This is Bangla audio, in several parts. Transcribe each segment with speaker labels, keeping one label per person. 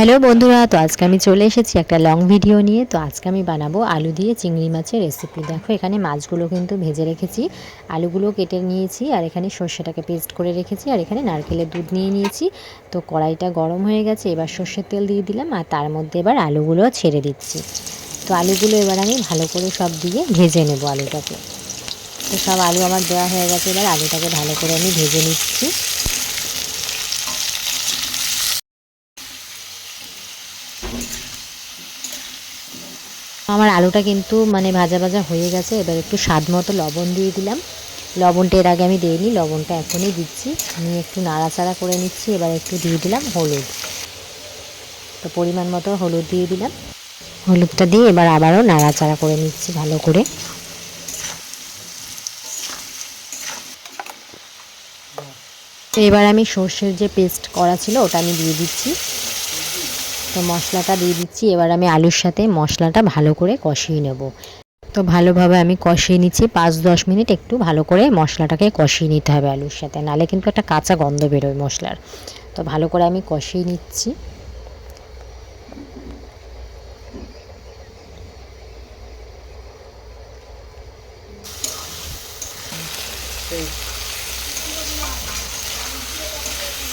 Speaker 1: হ্যালো বন্ধুরা, তো আজকে আমি চলে এসেছি একটা লং ভিডিও নিয়ে। তো আজকে আমি বানাবো আলু দিয়ে চিংড়ি মাছের রেসিপি দেখো, এখানে মাছগুলো কিন্তু ভেজে রেখেছি। আলুগুলো কেটে নিয়েছি আর এখানে সর্ষেটাকে পেস্ট করে রেখেছি আর এখানে নারকেলের দুধ নিয়ে নিয়েছি। তো কড়াইটা গরম হয়ে গেছে, এবার সর্ষের তেল দিয়ে দিলাম আর তার মধ্যে এবার আলুগুলো ছেড়ে দিচ্ছি। তো আলুগুলো এবার আমি ভালো করে সব দিয়ে ভেজে নেব আলুটাকে। তো সব আলু আমার দেওয়া হয়ে গেছে, এবার আলুটাকে ভালো করে আমি ভেজে নিচ্ছি। আমার আলুটা কিন্তু মানে ভাজা ভাজা হয়ে গেছে, এবার একটু স্বাদ মতো লবণ দিয়ে দিলাম। লবণটা এর আগে আমি দিইনি, লবণটা এখনই দিচ্ছি। আমি একটু নাড়াচাড়া করে নিচ্ছি, এবার একটু দিয়ে দিলাম হলুদ। তো পরিমাণ মতো হলুদ দিয়ে দিলাম। হলুদটা দিয়ে এবার আবারও নাড়াচাড়া করে নিচ্ছি ভালো করে। এবার আমি সর্ষের যে পেস্ট করা ছিল, ওটা আমি দিয়ে দিচ্ছি। তো মশলাটা দিয়ে দিচ্ছি। এবার আমি আলুর সাথে মশলাটা ভালো করে কষিয়ে নেব। তো ভালোভাবে আমি কষিয়ে নিচ্ছি। পাঁচ দশ মিনিট একটু ভালো করে মশলাটাকে কষিয়ে নিতে হবে আলুর সাথে। নালে কিন্তু একটা কাঁচা গন্ধ বেরোয় মশলার। তো ভালো করে আমি কষিয়ে নিচ্ছি।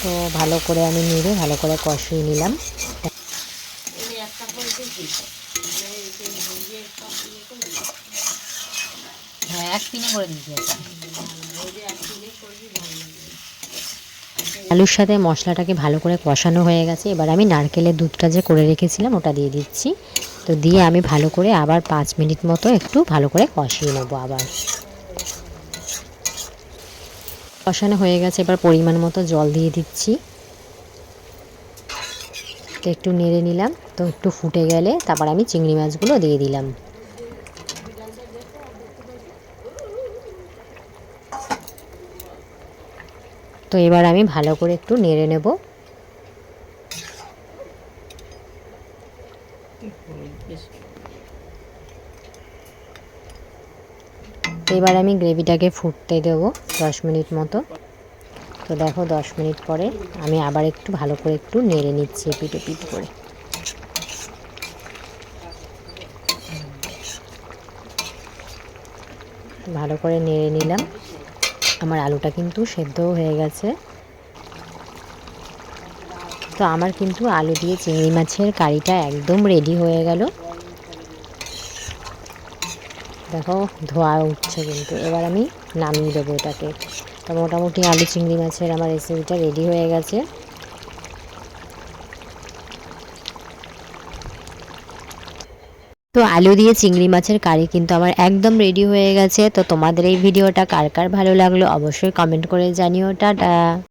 Speaker 1: তো ভালো করে আমি নেড়ে ভালো করে কষিয়ে নিলাম।
Speaker 2: হ্যাঁ এক পিনে করে
Speaker 1: আলুর সাথে মশলাটাকে ভালো করে কষানো হয়ে গেছে। এবার আমি নারকেলের দুধটা যে করে রেখেছিলাম, ওটা দিয়ে দিচ্ছি। তো দিয়ে আমি ভালো করে আবার পাঁচ মিনিট মতো একটু ভালো করে কষিয়ে নেব আবার। কষানো হয়ে গেছে, এবার পরিমাণ মতো জল দিয়ে দিচ্ছি। তো একটু নেড়ে নিলাম। তো একটু ফুটে গেলে তারপর আমি চিংড়ি মাছগুলো দিয়ে দিলাম। তো এবার আমি ভালো করে একটু নেড়ে নেব। এবার আমি গ্রেভিটাকে ফুটতে দেব দশ মিনিট মতো। তো দেখো, দশ মিনিট পরে আমি আবার একটু ভালো করে একটু নেড়ে নিচ্ছি পিঠে পিঠ করে। ভালো করে নেড়ে নিলাম। আমার আলুটা কিন্তু সেদ্ধও হয়ে গেছে। তো আমার কিন্তু আলু দিয়ে চিংড়ি মাছের কারিটা একদম রেডি হয়ে গেল। দেখো, ধোয়া উঠছে কিন্তু। এবার আমি নামিয়ে দেবো এটাকে। তো মোটামুটি আলু, চিংড়ি মাছের আমার রেসিপিটা রেডি হয়ে গেছে। তো আলু দিয়ে চিংড়ি মাছের কারি কিন্তু আমার একদম রেডি হয়ে গেছে। তো তোমাদের এই ভিডিওটা কার কার ভালো লাগল অবশ্যই কমেন্ট করে জানিও। টাটা!